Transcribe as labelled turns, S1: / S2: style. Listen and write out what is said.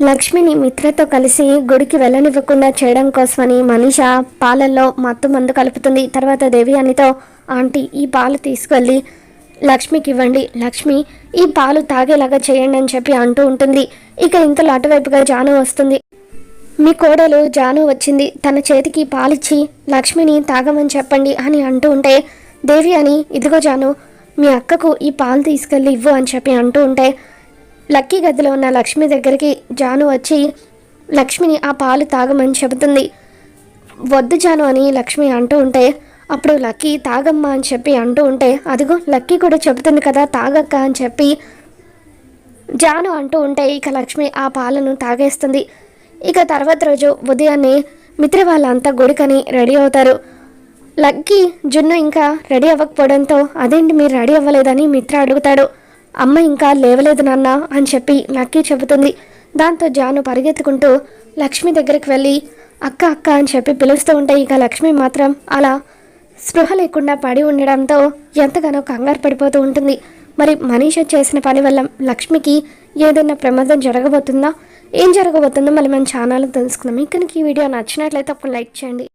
S1: లక్ష్మిని మిత్రతో కలిసి గుడికి వెళ్ళనివ్వకుండా చేయడం కోసమని మనీష పాలల్లో మత్తు మందు కలుపుతుంది. తర్వాత దేవి అనితో ఆంటీ ఈ పాలు తీసుకెళ్ళి లక్ష్మికి ఇవ్వండి. లక్ష్మి ఈ పాలు తాగేలాగా చేయండి అని చెప్పి అంటూ ఉంటుంది. ఇక ఇంతలో అటువైపుగా జాను వస్తుంది. మీ కోడలు జాను వచ్చింది. తన చేతికి పాలిచ్చి లక్ష్మిని తాగమని చెప్పండి అని అంటూ ఉంటే దేవి అని ఇదిగో జాను మీ అక్కకు ఈ పాలు తీసుకెళ్ళి ఇవ్వు అని చెప్పి అంటూ ఉంటే లక్కీ గదిలో ఉన్న లక్ష్మి దగ్గరికి జాను వచ్చి లక్ష్మిని ఆ పాలు తాగమని చెబుతుంది. వద్దు జాను అని లక్ష్మి అంటూ ఉంటే అప్పుడు లక్కీ తాగమ్మా అని చెప్పి అంటూ ఉంటే అదిగో లక్కీ కూడా చెబుతుంది కదా తాగక్క అని చెప్పి జాను అంటూ ఉంటే ఇక లక్ష్మి ఆ పాలను తాగేస్తుంది. ఇక తర్వాత రోజు ఉదయాన్నే మిత్ర వాళ్ళంతా గుడికని రెడీ అవుతారు. లక్కీ జున్ను ఇంకా రెడీ అవ్వకపోవడంతో అదేంటి మీరు రెడీ అవ్వలేదని మిత్ర అడుగుతాడు. అమ్మ ఇంకా లేవలేదు నాన్న అని చెప్పి నక్కి చెబుతుంది. దాంతో జాను పరిగెత్తుకుంటూ లక్ష్మి దగ్గరికి వెళ్ళి అక్క అక్క అని చెప్పి పిలుస్తూ ఉంటే ఇక లక్ష్మి మాత్రం అలా స్పృహ లేకుండా పడి ఉండడంతో ఎంతగానో కంగారు పడిపోతూ ఉంటుంది. మరి మనీష చేసిన పని వల్ల లక్ష్మికి ఏదైనా ప్రమాదం జరగబోతుందా? ఏం జరగబోతుందో మళ్ళీ మన ఛానల్ తెలుసుకుందాం. ఇక్కడికి ఈ వీడియో నచ్చినట్లయితే ఒక లైక్ చేయండి.